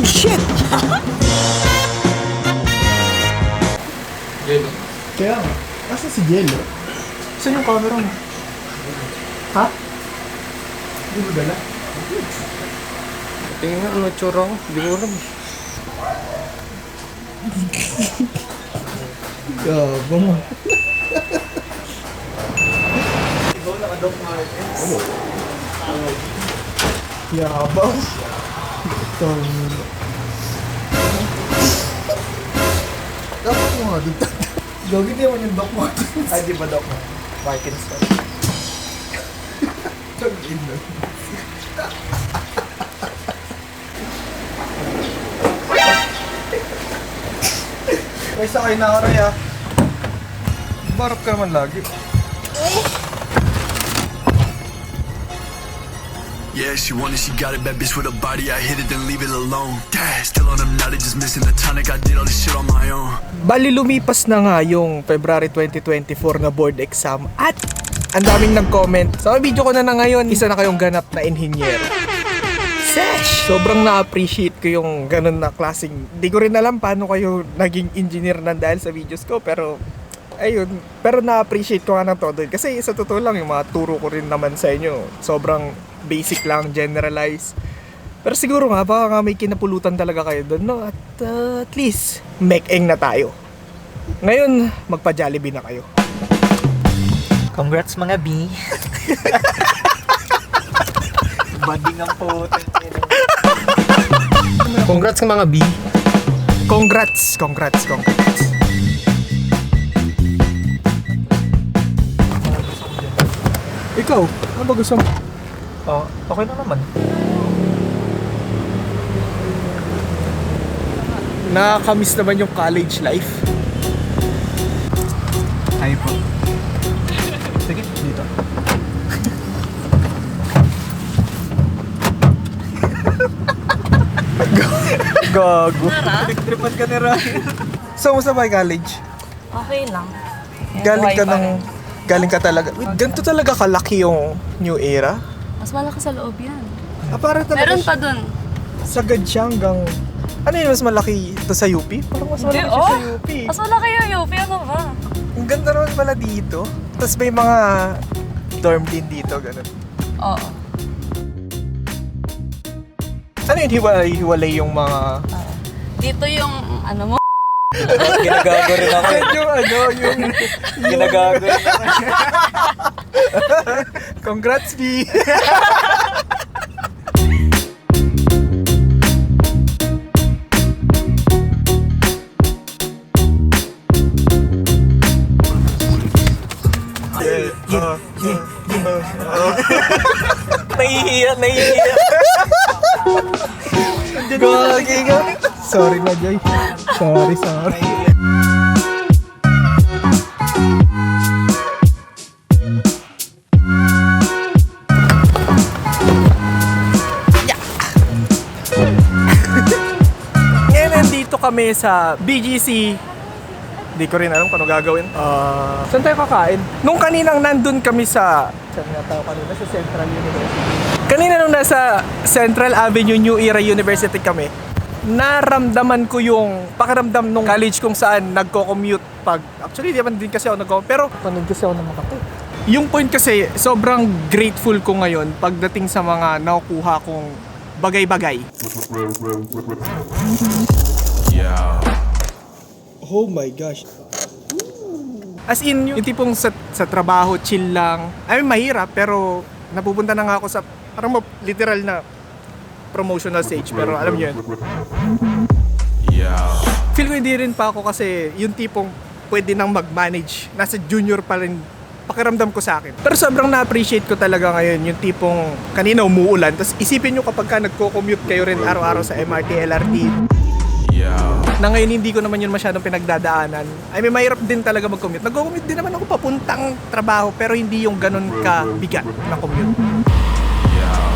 Oh shit! Kaya nga. Asa si Jello? Saan yung camera mo? Ha? Hindi mo dala? Tingnan nga, ano tsura ko. Hindi ko alam. Gabo mo. Yabang. Tong. Dapat mo nga. Gagi di naman yung doc mo. Ay, di ba doc? Parkinson. Tagin na. May sakay na rin ah. Barap ka naman lagi. Yeah, she wanted, she got it, bad bitch with a body. I hit it, then leave it alone. Dad, still on them, now they just missing the tonic. I did all this shit on my own. Bali lumipas na nga yung February 2024 na board exam at ang daming nag-comment. Sa video ko na na ngayon, isa na kayong ganap na engineer. Sesh! Sobrang na-appreciate ko yung ganun na klaseng. Di ko rin alam paano kayo naging engineer na dahil sa videos ko pero ayun, pero na-appreciate ko nga ng todo. Kasi sa totoo lang, yung mga turo ko rin naman sa inyo, sobrang basic lang, generalize. Pero siguro nga, baka nga may kinapulutan talaga kayo doon, no? At uh, at least, make-eng na tayo. Ngayon, magpa-Jollibee na kayo. Congrats mga B. Bading ang putin. Congrats mga B. Congrats, congrats, congrats. Ikaw, ano ba gusto mo? Oh, okay na naman. Nakakamiss naman yung college life. Ay po. Sige, dito. Gago. Tripan ka ni Ryan. So, musta ba college? Okay lang. Galing ka pa ng... rin. Galing ka talaga... Wait, ganito talaga kalaki yung new era? Mas malaki sa loob yan. Ah, para talaga Meron siya- pa dun. sagad siya hanggang... Ano yun, mas malaki ito sa UP? Parang mas malaki Hindi, siya oh. sa UP. Mas malaki yung UP. Ano ba? Ang ganda naman pala dito. Tapos may mga dorm din dito, ganun. Oo. Ano yun, hiwalay-hiwalay yung mga... Dito yung ano mo. Ginagago rin ako. yung ano, yung... Ginagago rin ako. Congrats, B! Nahihiya, nahihiya. Gagi ka! Sorry na, Joy. Sorry, sorry. Ngayon, nandito kami sa BGC. Hindi ko rin alam kung ano gagawin. Ah, saan tayo kakain? Nung kaninang nandun kami sa... Saan nga tayo kanina? Sa Central University. Kanina nung nasa Central Avenue New Era University kami, naramdaman ko yung pakiramdam nung college kung saan nagko-commute pag... Actually, di din kasi ako nagko pero panood kasi ako ng makate. Yung point kasi, sobrang grateful ko ngayon pagdating sa mga nakukuha kong bagay-bagay. Oh my gosh. As in, yung tipong sa, sa trabaho, chill lang. I mean, mahirap, pero napupunta na nga ako sa parang literal na promotional stage. Pero alam niyo yun. Feel ko hindi rin pa ako kasi yung tipong pwede nang mag-manage. Nasa junior pa rin pakiramdam ko sa akin. Pero sobrang na-appreciate ko talaga ngayon yung tipong kanina umuulan. Tapos isipin nyo kapag ka nagko-commute kayo rin araw-araw sa MRT, LRT. Na ngayon hindi ko naman yun masyadong pinagdadaanan. I mean, mahirap din talaga mag-commute. Nag-commute din naman ako papuntang trabaho pero hindi yung ganun kabigat na commute.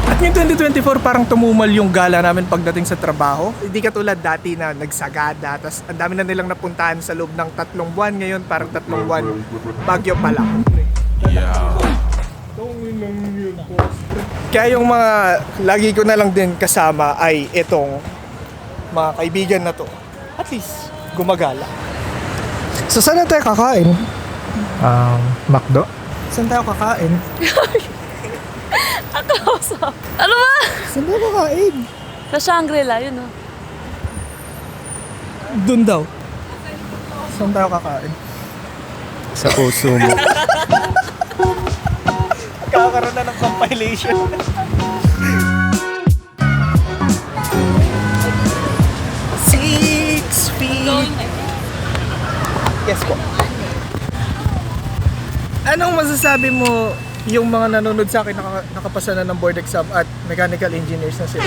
At yung 2024 parang tumumal yung gala namin pagdating sa trabaho. Hindi katulad dati na nagsagada, tapos ang dami na nilang napuntahan sa loob ng tatlong buwan. Ngayon parang tatlong buwan, bagyo pa lang. Kaya yung mga lagi ko na lang din kasama ay itong mga kaibigan na to, at least gumagala. So saan na tayo kakain? Um, McDo? Saan tayo kakain? Ano ba? Saan tayo kakain? Sa Shangri-La, yun oh. Doon daw. Saan tayo kakain? Sa puso mo. Kakaroon na ng compilation. Six feet. Yes po. Anong masasabi mo yung mga nanonood sa akin naka, nakapasa na ng board exam at mechanical engineers na sila?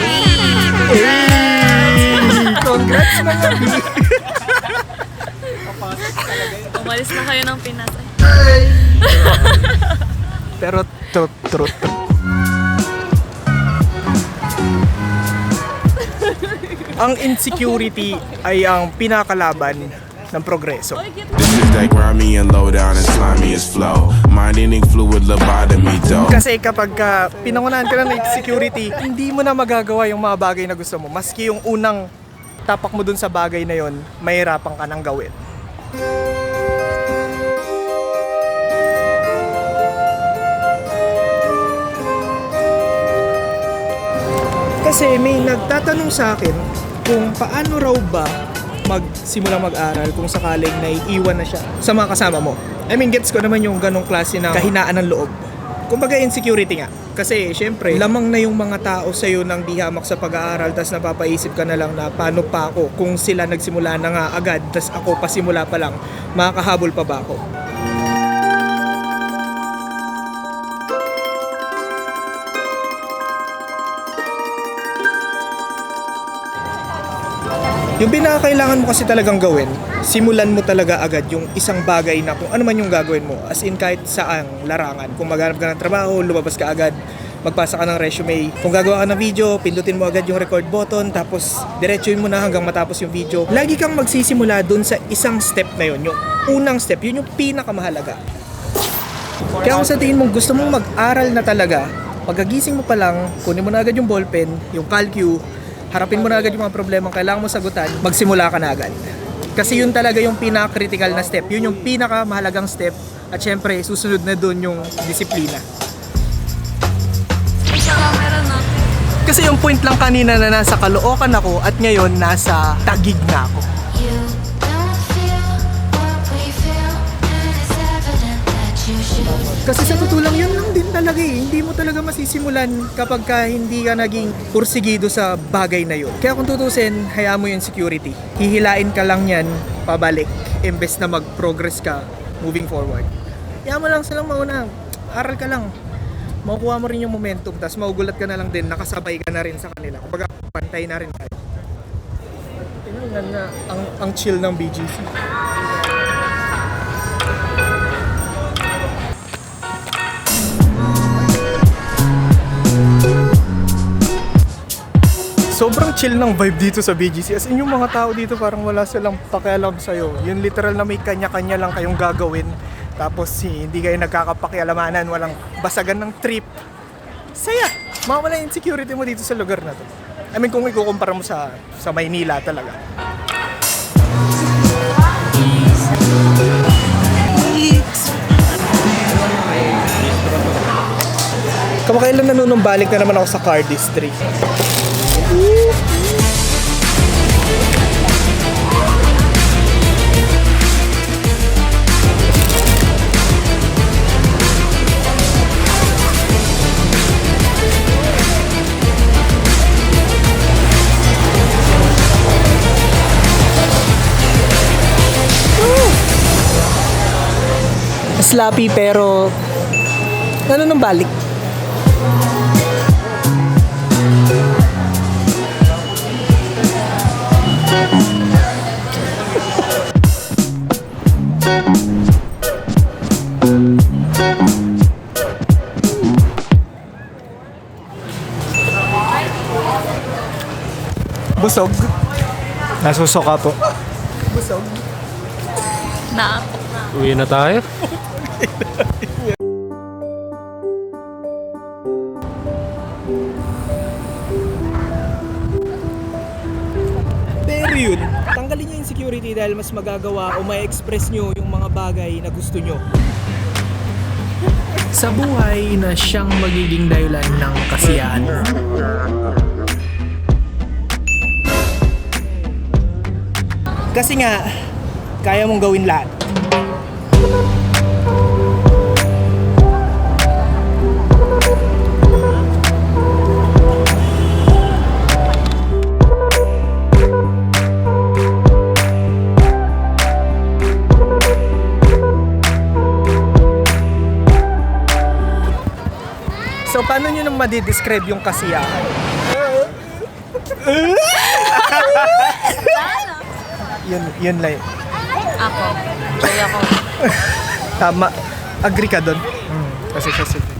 Hey! Congrats mga B! Umalis na kayo ng Pinas. Pero true, true, true. ang insecurity ay ang pinakalaban ng progreso. Kasi kapag ka pinangunahan ka na ng insecurity, hindi mo na magagawa yung mga bagay na gusto mo. Maski yung unang tapak mo dun sa bagay na yon, mahirapan ka nang gawin. Kasi may nagtatanong sa akin kung paano raw ba magsimula mag-aral kung sakaling naiiwan na siya sa mga kasama mo. I mean, gets ko naman yung ganong klase ng kahinaan ng loob. Kumbaga insecurity nga. Kasi syempre, lamang na yung mga tao sa'yo nang di hamak sa pag-aaral tas napapaisip ka na lang na paano pa ako kung sila nagsimula na nga agad tas ako pasimula pa lang, makakahabol pa ba ako? Yung pinakakailangan mo kasi talagang gawin, simulan mo talaga agad yung isang bagay na kung ano man yung gagawin mo. As in kahit saang larangan. Kung maghanap ka ng trabaho, lumabas ka agad, magpasa ka ng resume. Kung gagawa ka ng video, pindutin mo agad yung record button, tapos diretsuin mo na hanggang matapos yung video. Lagi kang magsisimula dun sa isang step na yun. Yung unang step, yun yung pinakamahalaga. Kaya kung sa tingin mo gusto mong mag-aral na talaga, pagkagising mo pa lang, kunin mo na agad yung ballpen, yung calcu, harapin mo na agad yung mga problemang kailangan mo sagutan, magsimula ka na agad. Kasi yun talaga yung pinaka-critical na step. Yun yung pinaka-mahalagang step. At syempre, susunod na dun yung disiplina. Kasi yung point lang kanina na nasa Caloocan ako at ngayon nasa Tagig na ako. Kasi sa totoo lang, yun lang din talaga eh. Hindi mo talaga masisimulan kapag ka hindi ka naging pursigido sa bagay na yun. Kaya kung tutusin, hayaan mo yung security. Hihilain ka lang yan, pabalik, imbes na mag-progress ka moving forward. Hayaan mo lang silang mauna. Aral ka lang. Makukuha mo rin yung momentum, tapos maugulat ka na lang din, nakasabay ka na rin sa kanila. Kumbaga, pantay na rin tayo. Tingnan na ang, ang chill ng BGC. Sobrang chill ng vibe dito sa BGC. As in, yung mga tao dito parang wala silang pakialam sa'yo. Yung literal na may kanya-kanya lang kayong gagawin. Tapos si, hindi kayo nagkakapakialamanan, walang basagan ng trip. Saya! Mawala yung insecurity mo dito sa lugar na to. I mean, kung ikukumpara mo sa, sa Maynila talaga. Kamakailan nanunumbalik na naman ako sa car district. Sloppy pero nanunumbalik. Busog. Nasusuka po. Busog. Na. Uwi na tayo. yun, tanggalin nyo yung insecurity dahil mas magagawa o may express nyo yung mga bagay na gusto nyo. Sa buhay na siyang magiging dahilan ng kasiyahan Kasi nga, kaya mong gawin lahat. So, paano nyo nang madidescribe yung kasiyahan? yun, yun lang. Ako. Kaya ako. Tama. Agree ka doon? Kasi kasi